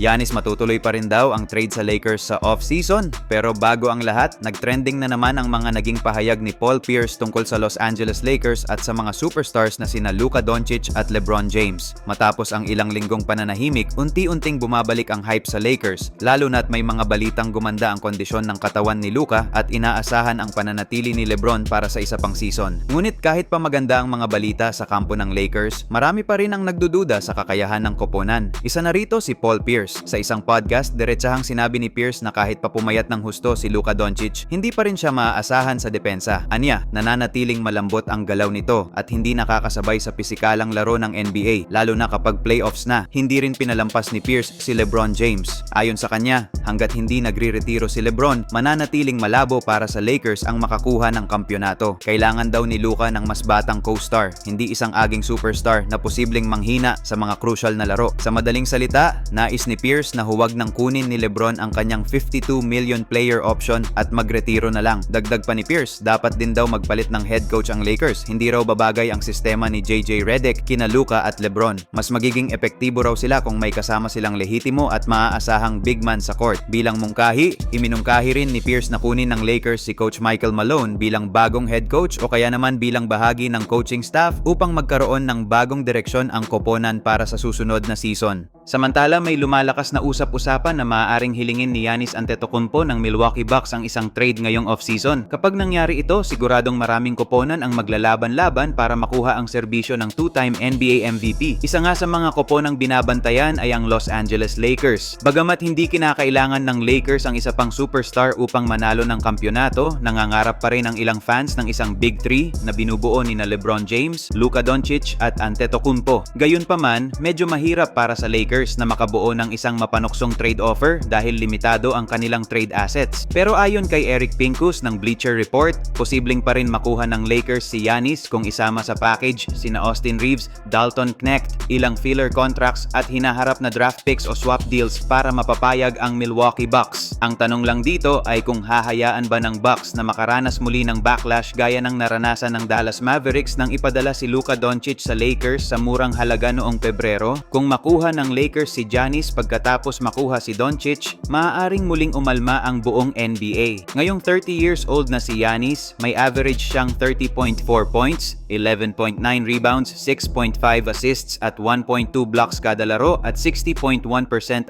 Yanis matutuloy pa rin daw ang trade sa Lakers sa off-season. Pero bago ang lahat, nagtrending na naman ang mga naging pahayag ni Paul Pierce tungkol sa Los Angeles Lakers at sa mga superstars na sina Luka Doncic at LeBron James. Matapos ang ilang linggong pananahimik, unti-unting bumabalik ang hype sa Lakers, lalo na't may mga balitang gumanda ang kondisyon ng katawan ni Luka at inaasahan ang pananatili ni LeBron para sa isa pang season. Ngunit kahit pa maganda ang mga balita sa kampo ng Lakers, marami pa rin ang nagdududa sa kakayahan ng koponan. Isa na rito si Paul Pierce. Sa isang podcast, diretsahang sinabi ni Pierce na kahit pa pumayat ng husto si Luka Doncic, hindi pa rin siya maaasahan sa depensa. Anya, nananatiling malambot ang galaw nito at hindi nakakasabay sa pisikalang laro ng NBA, lalo na kapag playoffs na. Hindi rin pinalampas ni Pierce si LeBron James. Ayon sa kanya, hanggat hindi nagre-retiro si LeBron, mananatiling malabo para sa Lakers ang makakuha ng kampyonato. Kailangan daw ni Luka ng mas batang co-star, hindi isang aging superstar na posibleng manghina sa mga crucial na laro. Sa madaling salita, nais ni Pierce na huwag nang kunin ni LeBron ang kanyang 52 million player option at magretiro na lang. Dagdag pa ni Pierce, dapat din daw magpalit ng head coach ang Lakers. Hindi raw babagay ang sistema ni JJ Redick, kina Luka at LeBron. Mas magiging epektibo raw sila kung may kasama silang lehitimo at maaasahang big man sa court. Bilang mungkahi, iminungkahi rin ni Pierce na kunin ng Lakers si Coach Michael Malone bilang bagong head coach o kaya naman bilang bahagi ng coaching staff upang magkaroon ng bagong direksyon ang koponan para sa susunod na season. Samantala may lumalakas na usap-usapan na maaaring hilingin ni Giannis Antetokounmpo ng Milwaukee Bucks ang isang trade ngayong off-season. Kapag nangyari ito, siguradong maraming koponan ang maglalaban-laban para makuha ang serbisyo ng two-time NBA MVP. Isa nga sa mga koponang binabantayan ay ang Los Angeles Lakers. Bagamat hindi kinakailangan ng Lakers ang isa pang superstar upang manalo ng kampyonato, nangangarap pa rin ang ilang fans ng isang Big Three na binubuo ni na LeBron James, Luka Doncic at Antetokounmpo. Gayunpaman, medyo mahirap para sa Lakers na makabuo ng isang mapanuksong trade offer dahil limitado ang kanilang trade assets. Pero ayon kay Eric Pincus ng Bleacher Report, posibleng pa rin makuha ng Lakers si Giannis kung isama sa package sina Austin Reeves, Dalton Knecht, ilang filler contracts at hinaharap na draft picks o swap deals para mapapayag ang Milwaukee Bucks. Ang tanong lang dito ay kung hahayaan ba ng Bucks na makaranas muli ng backlash gaya ng naranasan ng Dallas Mavericks nang ipadala si Luka Doncic sa Lakers sa murang halaga noong Pebrero? Kung makuha ng Lakers si Giannis pagkatapos makuha si Doncic, maaaring muling umalma ang buong NBA. Ngayong 30 years old na si Giannis, may average siyang 30.4 points, 11.9 rebounds, 6.5 assists at 1.2 blocks kada laro at 60.1%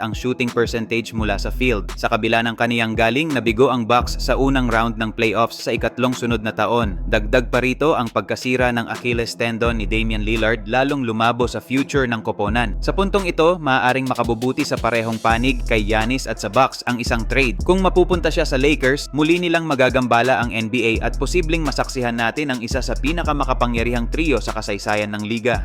ang shooting percentage mula sa field. Sa kabila ng kaniyang galing, nabigo ang Bucks sa unang round ng playoffs sa ikatlong sunod na taon. Dagdag pa rito ang pagkasira ng Achilles tendon ni Damian Lillard lalong lumabo sa future ng koponan. Sa puntong ito, maaaring makabubuti sa parehong panig kay Giannis at sa Bucks ang isang trade. Kung mapupunta siya sa Lakers, muli nilang magagambala ang NBA at posibleng masaksihan natin ang isa sa pinakamakapangyarihang trio sa kasaysayan ng liga.